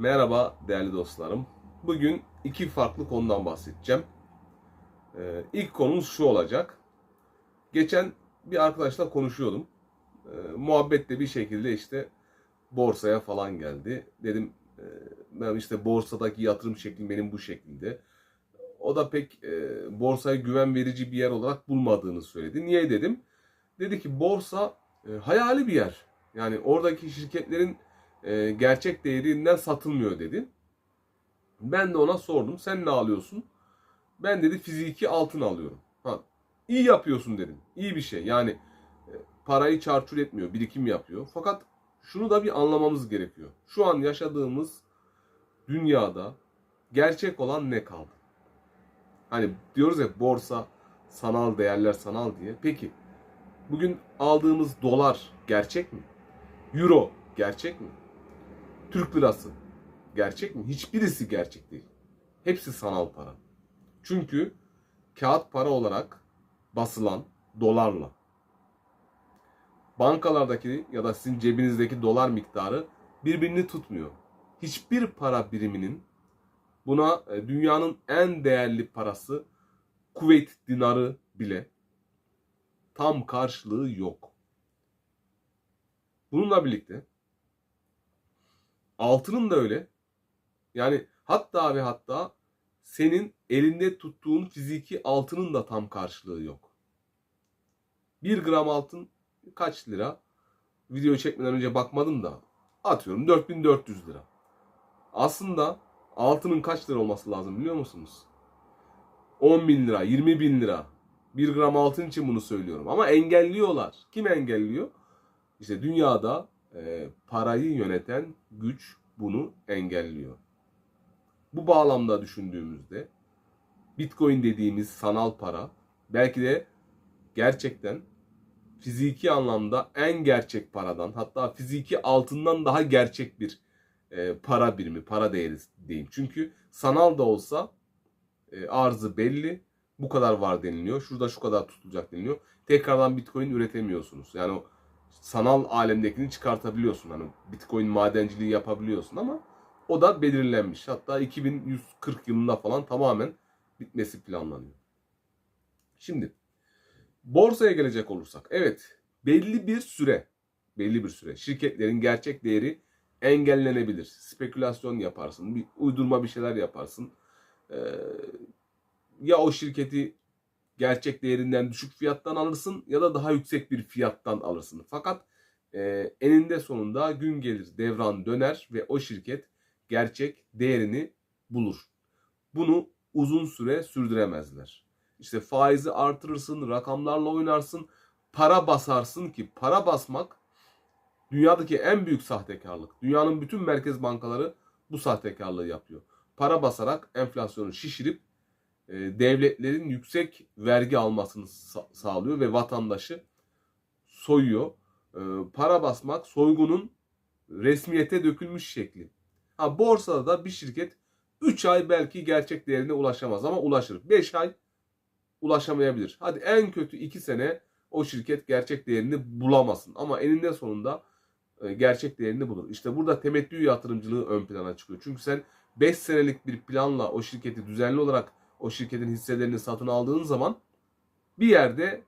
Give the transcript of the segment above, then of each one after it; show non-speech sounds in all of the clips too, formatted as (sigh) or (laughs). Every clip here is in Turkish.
Merhaba değerli dostlarım. Bugün iki farklı konudan bahsedeceğim. Ee, ilk konumuz şu olacak. Geçen bir arkadaşla konuşuyordum. Ee, muhabbette bir şekilde işte borsaya falan geldi. Dedim e, ben işte borsadaki yatırım şeklim benim bu şekilde. O da pek e, borsaya güven verici bir yer olarak bulmadığını söyledi. Niye dedim? Dedi ki borsa e, hayali bir yer. Yani oradaki şirketlerin e, gerçek değerinden satılmıyor dedi. Ben de ona sordum. Sen ne alıyorsun? Ben dedi fiziki altın alıyorum. Ha, iyi yapıyorsun dedim. İyi bir şey. Yani e, parayı çarçur etmiyor, birikim yapıyor. Fakat şunu da bir anlamamız gerekiyor. Şu an yaşadığımız dünyada gerçek olan ne kaldı? Hani diyoruz ya borsa, sanal değerler sanal diye. Peki bugün aldığımız dolar gerçek mi? Euro gerçek mi? Türk lirası gerçek mi? Hiçbirisi gerçek değil. Hepsi sanal para. Çünkü kağıt para olarak basılan dolarla bankalardaki ya da sizin cebinizdeki dolar miktarı birbirini tutmuyor. Hiçbir para biriminin buna e, dünyanın en değerli parası Kuveyt dinarı bile tam karşılığı yok. Bununla birlikte altının da öyle. Yani hatta ve hatta senin elinde tuttuğun fiziki altının da tam karşılığı yok. 1 gram altın kaç lira? Video çekmeden önce bakmadım da atıyorum 4400 lira. Aslında altının kaç lira olması lazım biliyor musunuz? 10 bin lira, 20 bin lira. 1 gram altın için bunu söylüyorum. Ama engelliyorlar. Kim engelliyor? İşte dünyada e, parayı yöneten güç bunu engelliyor. Bu bağlamda düşündüğümüzde Bitcoin dediğimiz sanal para belki de gerçekten fiziki anlamda en gerçek paradan hatta fiziki altından daha gerçek bir e, para birimi, para değeri diyeyim. Çünkü sanal da olsa e, arzı belli. Bu kadar var deniliyor. Şurada şu kadar tutulacak deniliyor. Tekrardan Bitcoin üretemiyorsunuz. Yani o sanal alemdekini çıkartabiliyorsun. Hani Bitcoin madenciliği yapabiliyorsun ama o da belirlenmiş. Hatta 2140 yılında falan tamamen bitmesi planlanıyor. Şimdi borsaya gelecek olursak. Evet belli bir süre belli bir süre şirketlerin gerçek değeri engellenebilir. Spekülasyon yaparsın, bir uydurma bir şeyler yaparsın. Ee, ya o şirketi gerçek değerinden düşük fiyattan alırsın ya da daha yüksek bir fiyattan alırsın. Fakat e, eninde sonunda gün gelir devran döner ve o şirket gerçek değerini bulur. Bunu uzun süre sürdüremezler. İşte faizi artırırsın, rakamlarla oynarsın, para basarsın ki para basmak dünyadaki en büyük sahtekarlık. Dünyanın bütün merkez bankaları bu sahtekarlığı yapıyor. Para basarak enflasyonu şişirip devletlerin yüksek vergi almasını sa- sağlıyor ve vatandaşı soyuyor. E, para basmak soygunun resmiyete dökülmüş şekli. Ha borsada da bir şirket 3 ay belki gerçek değerine ulaşamaz ama ulaşır. 5 ay ulaşamayabilir. Hadi en kötü 2 sene o şirket gerçek değerini bulamasın ama eninde sonunda e, gerçek değerini bulur. İşte burada temettü yatırımcılığı ön plana çıkıyor. Çünkü sen 5 senelik bir planla o şirketi düzenli olarak o şirketin hisselerini satın aldığın zaman bir yerde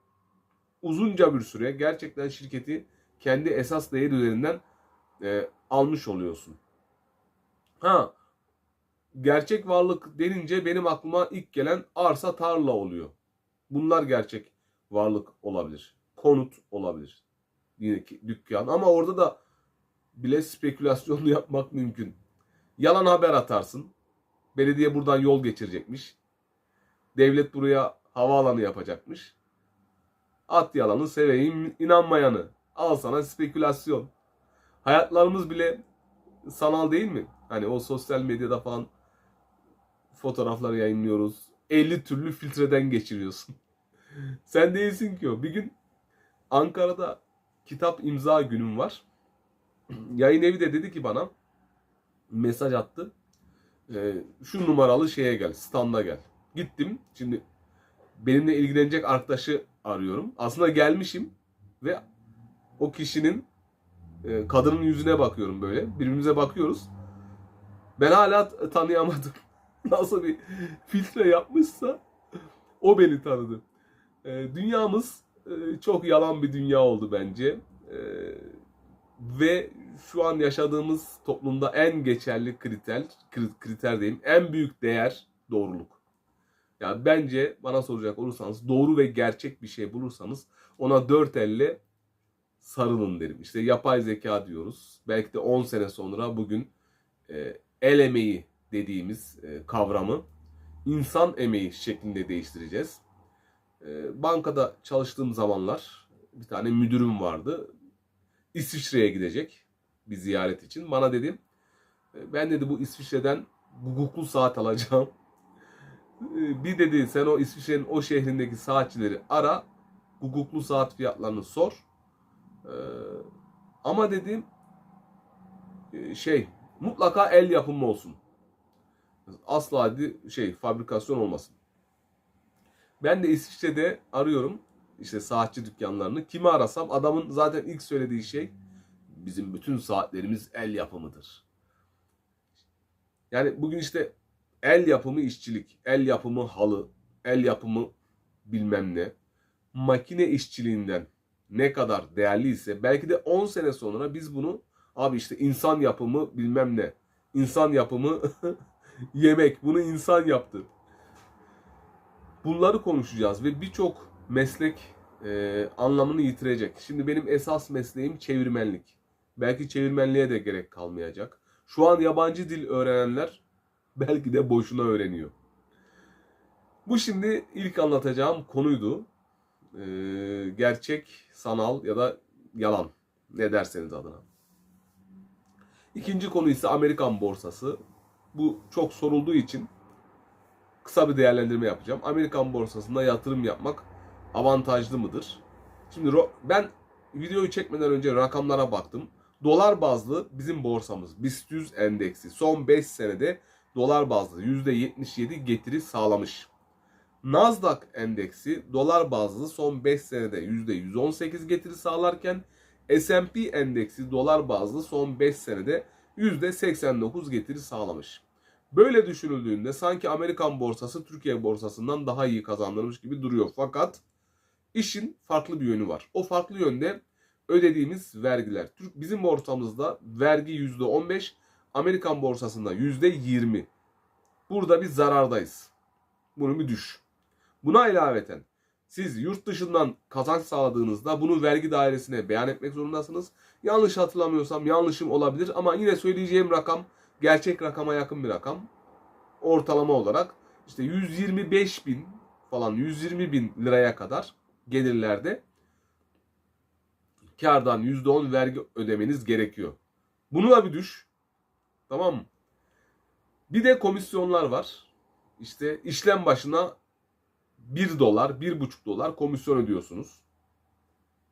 uzunca bir süre gerçekten şirketi kendi esas değeri üzerinden e, almış oluyorsun. Ha gerçek varlık denince benim aklıma ilk gelen arsa tarla oluyor. Bunlar gerçek varlık olabilir. Konut olabilir. Yine ki dükkan ama orada da bile spekülasyon (laughs) yapmak mümkün. Yalan haber atarsın. Belediye buradan yol geçirecekmiş. Devlet buraya havaalanı yapacakmış. At yalanı seveyim inanmayanı. Al sana spekülasyon. Hayatlarımız bile sanal değil mi? Hani o sosyal medyada falan fotoğraflar yayınlıyoruz. 50 türlü filtreden geçiriyorsun. (laughs) Sen değilsin ki o. Bir gün Ankara'da kitap imza günüm var. (clears throat) Yayın evi de dedi ki bana mesaj attı. Ee, şu numaralı şeye gel, standa gel. Gittim. Şimdi benimle ilgilenecek arkadaşı arıyorum. Aslında gelmişim ve o kişinin e, kadının yüzüne bakıyorum böyle. Birbirimize bakıyoruz. Ben hala tanıyamadım. (laughs) Nasıl bir filtre yapmışsa o beni tanıdı. Ee, dünyamız e, çok yalan bir dünya oldu bence. Ee, ve şu an yaşadığımız toplumda en geçerli kriter, kri- kriter diyeyim, en büyük değer doğruluk. Yani bence bana soracak olursanız doğru ve gerçek bir şey bulursanız ona dört elle sarılın derim. İşte yapay zeka diyoruz. Belki de 10 sene sonra bugün e, el emeği dediğimiz e, kavramı insan emeği şeklinde değiştireceğiz. E, bankada çalıştığım zamanlar bir tane müdürüm vardı. İsviçre'ye gidecek bir ziyaret için. Bana dedi "E, ben dedi bu İsviçre'den hukuklu saat alacağım. E, Bir dedi sen o İsviçre'nin o şehrindeki saatçileri ara. Hukuklu saat fiyatlarını sor. E, Ama dedim e, şey mutlaka el yapımı olsun. Asla şey fabrikasyon olmasın. Ben de İsviçre'de arıyorum işte saatçi dükkanlarını. Kimi arasam adamın zaten ilk söylediği şey bizim bütün saatlerimiz el yapımıdır. Yani bugün işte el yapımı işçilik, el yapımı halı, el yapımı bilmem ne, makine işçiliğinden ne kadar değerliyse belki de 10 sene sonra biz bunu abi işte insan yapımı bilmem ne, insan yapımı (laughs) yemek bunu insan yaptı. Bunları konuşacağız ve birçok meslek e, anlamını yitirecek. Şimdi benim esas mesleğim çevirmenlik. Belki çevirmenliğe de gerek kalmayacak. Şu an yabancı dil öğrenenler belki de boşuna öğreniyor. Bu şimdi ilk anlatacağım konuydu. E, gerçek, sanal ya da yalan. Ne derseniz adına. İkinci konu ise Amerikan borsası. Bu çok sorulduğu için kısa bir değerlendirme yapacağım. Amerikan borsasında yatırım yapmak avantajlı mıdır? Şimdi ben videoyu çekmeden önce rakamlara baktım. Dolar bazlı bizim borsamız BIST 100 endeksi son 5 senede dolar bazlı %77 getiri sağlamış. Nasdaq endeksi dolar bazlı son 5 senede %118 getiri sağlarken S&P endeksi dolar bazlı son 5 senede %89 getiri sağlamış. Böyle düşünüldüğünde sanki Amerikan borsası Türkiye borsasından daha iyi kazandırmış gibi duruyor. Fakat işin farklı bir yönü var. O farklı yönde ödediğimiz vergiler. Bizim borsamızda vergi %15, Amerikan borsasında %20. Burada bir zarardayız. Bunu bir düş. Buna ilaveten siz yurt dışından kazanç sağladığınızda bunu vergi dairesine beyan etmek zorundasınız. Yanlış hatırlamıyorsam yanlışım olabilir ama yine söyleyeceğim rakam gerçek rakama yakın bir rakam. Ortalama olarak işte 125 bin falan 120 bin liraya kadar gelirlerde kardan %10 vergi ödemeniz gerekiyor. Bunu da bir düş. Tamam mı? Bir de komisyonlar var. İşte işlem başına 1 dolar, 1,5 dolar komisyon ödüyorsunuz.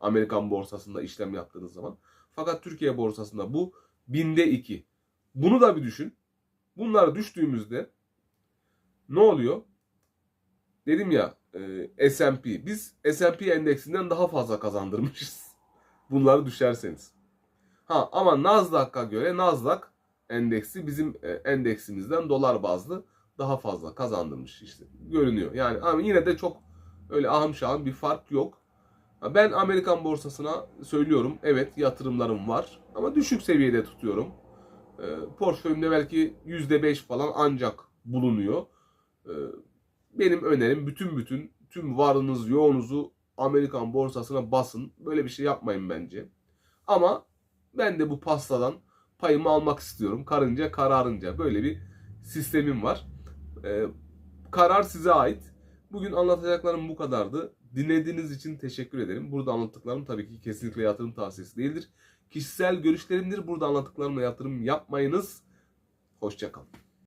Amerikan borsasında işlem yaptığınız zaman. Fakat Türkiye borsasında bu binde 2. Bunu da bir düşün. Bunlar düştüğümüzde ne oluyor? Dedim ya e, S&P. Biz S&P endeksinden daha fazla kazandırmışız. (laughs) Bunları düşerseniz. Ha ama Nasdaq'a göre Nasdaq endeksi bizim e, endeksimizden dolar bazlı daha fazla kazandırmış işte. Görünüyor. Yani ama yine de çok öyle ahım şahım bir fark yok. Ben Amerikan borsasına söylüyorum. Evet yatırımlarım var ama düşük seviyede tutuyorum. E, portföyümde belki %5 falan ancak bulunuyor. E, benim önerim bütün bütün tüm varlığınız yoğunuzu Amerikan borsasına basın. Böyle bir şey yapmayın bence. Ama ben de bu pastadan payımı almak istiyorum. Karınca kararınca. Böyle bir sistemim var. Ee, karar size ait. Bugün anlatacaklarım bu kadardı. Dinlediğiniz için teşekkür ederim. Burada anlattıklarım tabii ki kesinlikle yatırım tavsiyesi değildir. Kişisel görüşlerimdir. Burada anlattıklarımla yatırım yapmayınız. Hoşçakalın.